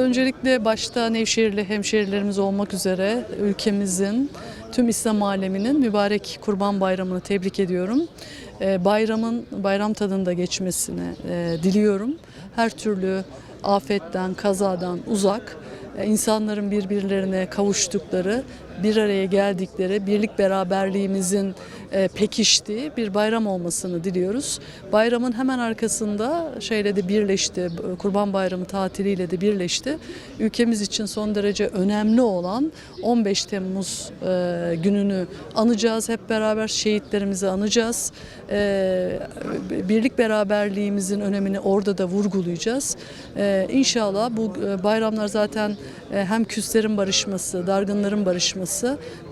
öncelikle başta Nevşehirli hemşehrilerimiz olmak üzere ülkemizin tüm İslam aleminin mübarek Kurban Bayramı'nı tebrik ediyorum. Ee, Bayramın bayram tadında geçmesini e, diliyorum. Her türlü afetten, kazadan uzak, e, insanların birbirlerine kavuştukları, bir araya geldikleri, birlik beraberliğimizin e, pekiştiği bir bayram olmasını diliyoruz. Bayramın hemen arkasında şeyle de birleşti, Kurban Bayramı tatiliyle de birleşti. Ülkemiz için son derece önemli olan 15 Temmuz e, gününü anacağız hep beraber, şehitlerimizi anacağız. E, birlik beraberliğimizin önemini orada da vurgulayacağız. E, İnşallah bu e, bayramlar zaten e, hem küslerin barışması, dargınların barışması,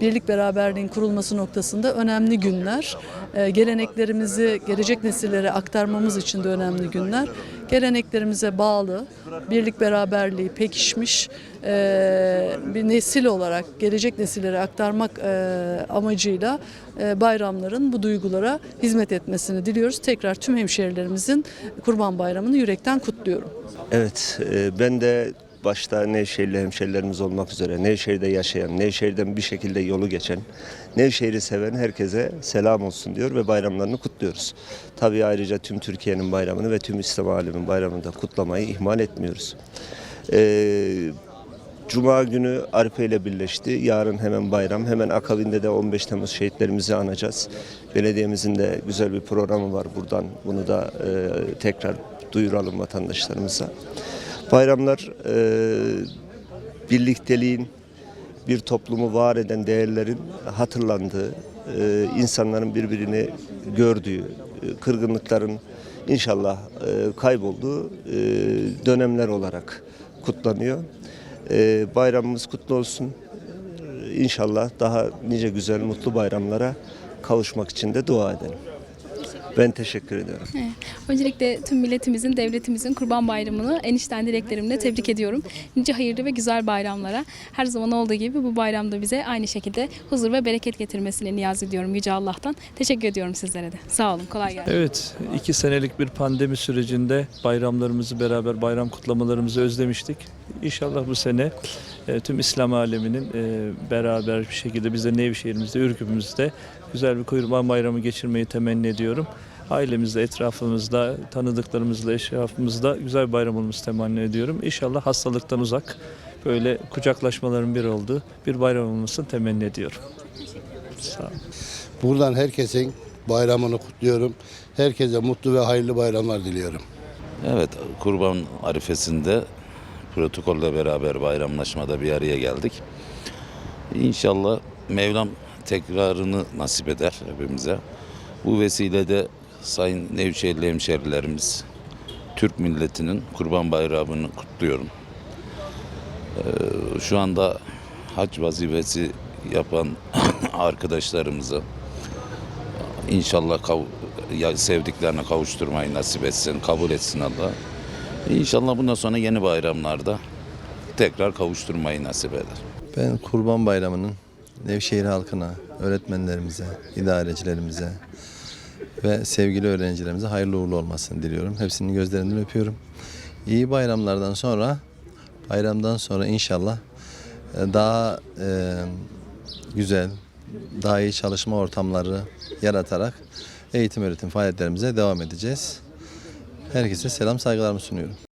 birlik beraberliğin kurulması noktasında önemli günler. E, Geleneklerimizi gelecek nesillere aktarmamız için de önemli günler. Geleneklerimize bağlı, birlik beraberliği pekişmiş e, bir nesil olarak gelecek nesillere aktarmak e, amacıyla e, bayramların bu duygulara hizmet etmesini diliyoruz. Tekrar tüm hemşehrilerimizin Kurban Bayramı'nı yürekten kutluyorum. Evet, e, ben de başta Nevşehirli hemşerilerimiz olmak üzere Nevşehir'de yaşayan, Nevşehir'den bir şekilde yolu geçen, Nevşehir'i seven herkese selam olsun diyor ve bayramlarını kutluyoruz. Tabii ayrıca tüm Türkiye'nin bayramını ve tüm İslam aleminin bayramını da kutlamayı ihmal etmiyoruz. Ee, Cuma günü Arife ile birleşti. Yarın hemen bayram. Hemen akabinde de 15 Temmuz şehitlerimizi anacağız. Belediyemizin de güzel bir programı var buradan. Bunu da e, tekrar duyuralım vatandaşlarımıza. Bayramlar e, birlikteliğin, bir toplumu var eden değerlerin hatırlandığı, e, insanların birbirini gördüğü, e, kırgınlıkların inşallah e, kaybolduğu e, dönemler olarak kutlanıyor. E, bayramımız kutlu olsun. E, İnşallah daha nice güzel, mutlu bayramlara kavuşmak için de dua edelim. Ben teşekkür ediyorum. Evet. Öncelikle tüm milletimizin, devletimizin Kurban Bayramı'nı enişten dileklerimle tebrik ediyorum. Nice hayırlı ve güzel bayramlara. Her zaman olduğu gibi bu bayramda bize aynı şekilde huzur ve bereket getirmesini niyaz ediyorum Yüce Allah'tan. Teşekkür ediyorum sizlere de. Sağ olun, kolay gelsin. Evet, iki senelik bir pandemi sürecinde bayramlarımızı beraber bayram kutlamalarımızı özlemiştik. İnşallah bu sene e, tüm İslam aleminin e, beraber bir şekilde biz de Nevşehir'imizde, Ürgüp'ümüzde güzel bir Kurban Bayramı geçirmeyi temenni ediyorum. Ailemizde, etrafımızda, tanıdıklarımızla, eşrafımızda güzel bir bayram olması temenni ediyorum. İnşallah hastalıktan uzak, böyle kucaklaşmaların bir olduğu bir bayram olmasını temenni ediyorum. Sağ olun. Buradan herkesin bayramını kutluyorum. Herkese mutlu ve hayırlı bayramlar diliyorum. Evet, kurban arifesinde protokolle beraber bayramlaşmada bir araya geldik. İnşallah Mevlam tekrarını nasip eder hepimize. Bu vesilede Sayın Nevşehirli hemşerilerimiz, Türk milletinin kurban bayramını kutluyorum. Ee, şu anda hac vazifesi yapan arkadaşlarımızı İnşallah kav- ya sevdiklerine kavuşturmayı nasip etsin, kabul etsin Allah. İnşallah bundan sonra yeni bayramlarda tekrar kavuşturmayı nasip eder. Ben Kurban Bayramı'nın Nevşehir halkına, öğretmenlerimize, idarecilerimize ve sevgili öğrencilerimize hayırlı uğurlu olmasını diliyorum. Hepsinin gözlerinden öpüyorum. İyi bayramlardan sonra, bayramdan sonra inşallah e, daha e, güzel, daha iyi çalışma ortamları yaratarak eğitim öğretim faaliyetlerimize devam edeceğiz. Herkese selam saygılarımı sunuyorum.